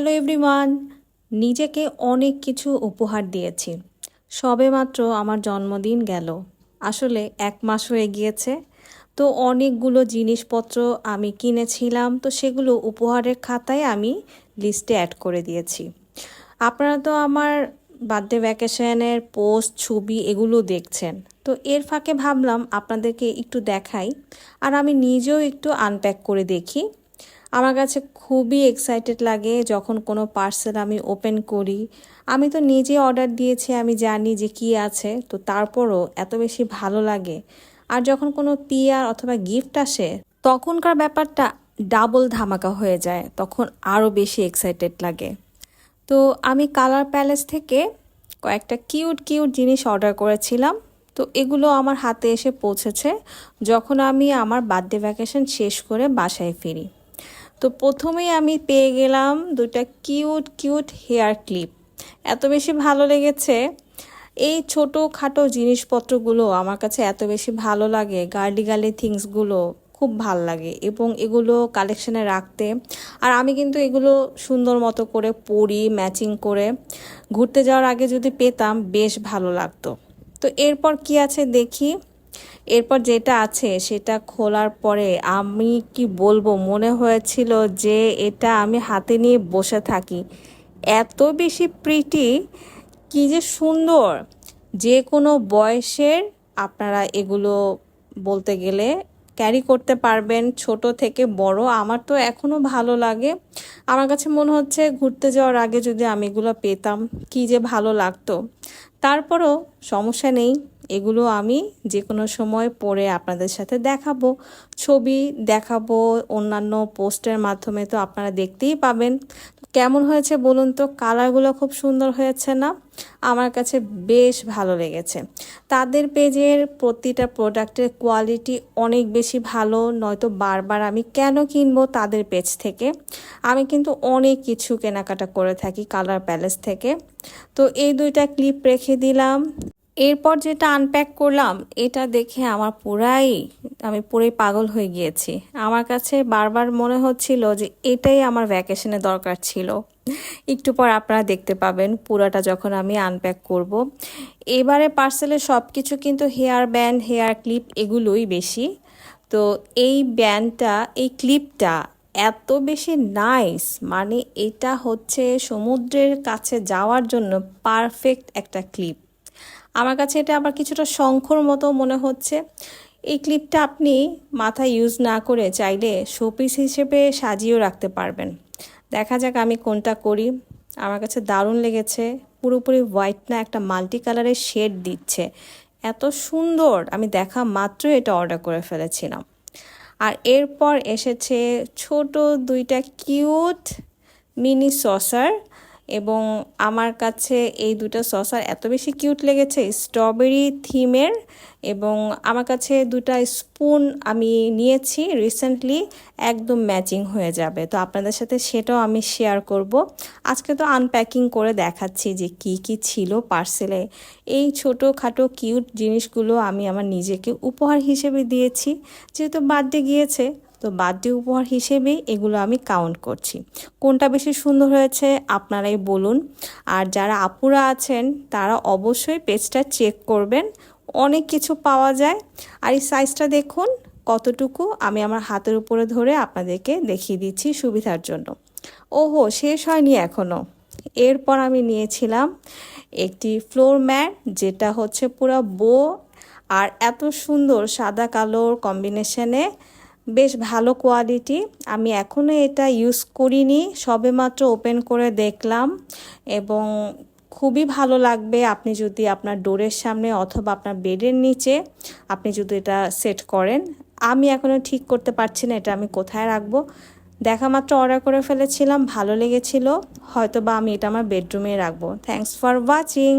Hello everyone, নিজেকে অনেক কিছু উপহার দিয়েছি। সবে মাত্র আমার জন্মদিন গেল। আসলে এক মাস হয়ে গিয়েছে, তো অনেকগুলো জিনিসপত্র আমি কিনেছিলাম, তো সেগুলো উপহারের খাতায় আমি লিস্টে অ্যাড করে দিয়েছি। আপনারা তো আমার বার্থডে ভ্যাকেশনের পোস্ট, ছবি এগুলো দেখছেন, তো এর ফাঁকে ভাবলাম আপনাদেরকে একটু দেখাই, আর আমি নিজেও একটু আনপ্যাক করে দেখি। আমার কাছে খুবই এক্সাইটেড লাগে যখন কোনো পার্সেল আমি ওপেন করি। আমি তো নিজে অর্ডার দিয়েছি, আমি জানি যে কি আছে, তো তারপরও এত বেশি ভালো লাগে। আর যখন কোনো পিয়ার অথবা গিফট আসে, তখনকার ব্যাপারটা ডাবল ধামাকা হয়ে যায়, তখন আরও বেশি এক্সাইটেড লাগে। তো আমি কালার প্যালেস থেকে কয়েকটা কিউট কিউট জিনিস অর্ডার করেছিলাম, তো এগুলো আমার হাতে এসে পৌঁছেছে, যখন আমি আমার বার্থডে ভ্যাকেশন শেষ করে বাসায় ফিরি। তো প্রথমেই আমি পেয়ে গেলাম দুটা কিউট কিউট হেয়ার ক্লিপ। এত বেশি ভালো লেগেছে। এই ছোটো খাটো জিনিসপত্রগুলো আমার কাছে এত বেশি ভালো লাগে গার্লি গার্লি থিংসগুলো খুব ভালো লাগে এবং এগুলো কালেকশানে রাখতে। আর আমি কিন্তু এগুলো সুন্দর মতো করে পরি, ম্যাচিং করে ঘুরতে যাওয়ার আগে যদি পেতাম বেশ ভালো লাগতো। তো এরপর কি আছে দেখি। এরপর যেটা আছে সেটা খোলার পরে আমি কি বলব? মনে হয়েছিল যে এটা আমি হাতে নিয়ে বসে থাকি। এত বেশি প্রিটি কি যে সুন্দর! যে কোনো বয়সের আপনারা এগুলো বলতে গেলে ক্যারি করতে পারবেন, ছোট থেকে বড়। আমার তো এখনও ভালো লাগে। আমার কাছে মনে হচ্ছে ঘুরতে যাওয়ার আগে যদি আমি এগুলো পেতাম, কি যে ভালো লাগতো। তারপরও সমস্যা নেই। এগুলো আমি যে কোনো সময় পরে আপনাদের সাথে দেখাবো। ছবি দেখাবো, অন্যান্য পোস্টের মাধ্যমে তো আপনারা দেখতেই পাবেন। কেমন হয়েছে বলুন তো? কালারগুলো খুব সুন্দর হয়েছে না? আমার কাছে বেশ ভালো লেগেছে। তাদের পেজের প্রতিটা প্রোডাক্টের কোয়ালিটি অনেক বেশি ভালো, নয়তো বারবার আমি কেন কিনবো তাদের পেজ থেকে? আমি কিন্তু অনেক কিছু কেনাকাটা করে থাকি কালার প্যালেস থেকে। তো এই দুইটা ক্লিপ রেখে দিলাম। এরপর যেটা আনপ্যাক করলাম, এটা দেখে আমার পুরাই, আমি পুরাই পাগল হয়ে গিয়েছি। আমার কাছে বারবার মনে হচ্ছিল যে এটাই আমার ভ্যাকেশনে দরকার ছিল। একটু পর আপনারা দেখতে পাবেন পুরাটা যখন আমি আনপ্যাক করব। এবারে পার্সেলে সব কিছু কিন্তু হেয়ার ব্যান্ড হেয়ার ক্লিপ এগুলোই বেশি। তো এই ব্যান্ডটা এই ক্লিপটা এত বেশি নাইস মানে এটা হচ্ছে সমুদ্রের কাছে যাওয়ার জন্য পারফেক্ট একটা ক্লিপ আমার কাছে এটা আবার কিছুটা শঙ্খর মতো মনে হচ্ছে। এই ক্লিপটা আপনি মাথায় ইউজ না করে চাইলে শোপিস হিসেবে সাজিয়েও রাখতে পারবেন। দেখা যাক আমি কোনটা করি। আমার কাছে দারুণ লেগেছে। পুরোপুরি হোয়াইট না, একটা মাল্টি কালারের শেড দিচ্ছে। এত সুন্দর, আমি দেখা মাত্র এটা অর্ডার করে ফেলেছিলাম। আর এরপর এসেছে ছোট দুইটা কিউট মিনি সসার এবং আমার কাছে এই দুটো সসার এত বেশি কিউট লেগেছে স্ট্রবেরি থিমের এবং আমার কাছে দুটা স্পুন আমি নিয়েছি রিসেন্টলি একদম ম্যাচিং হয়ে যাবে। তো আপনাদের সাথে সেটাও আমি শেয়ার করব। আজকে তো আনপ্যাকিং করে দেখাচ্ছি যে কি কি ছিল পার্সেলে এই ছোটো খাটো কিউট জিনিসগুলো আমি আমার নিজেকে উপহার হিসেবে দিয়েছি। যেহেতু বার্থডে গিয়েছে তো বার্থডে উপহার হিসেবেই এগুলো আমি কাউন্ট করছি। কোনটা বেশি সুন্দর হয়েছে আপনারাই বলুন। আর যারা আপুরা আছেন, তারা অবশ্যই পেজটা চেক করবেন। অনেক কিছু পাওয়া যায়। আর এই সাইজটা দেখুন, কতটুকু আমি আমার হাতের উপরে ধরে আপনাদেরকে দেখিয়ে দিচ্ছি সুবিধার জন্য। ওহো, শেষ হয়নি এখনও এরপর আমি নিয়েছিলাম একটি ফ্লোর ম্যাট যেটা হচ্ছে পুরো বো আর এত সুন্দর সাদা কালোর কম্বিনেশনে বেশ ভালো কোয়ালিটি আমি এখনও এটা ইউজ করিনি, সবে মাত্র ওপেন করে দেখলাম এবং খুবই ভালো লাগবে। আপনি যদি আপনার ডোরের সামনে অথবা আপনার বেডের নিচে আপনি যদি এটা সেট করেন, আমি এখনও ঠিক করতে পারছি না এটা আমি কোথায় রাখব। দেখা মাত্র অর্ডার করে ফেলেছিলাম, ভালো লেগেছিল হয়তো বা আমি এটা আমার বেডরুমে রাখব। Thanks for watching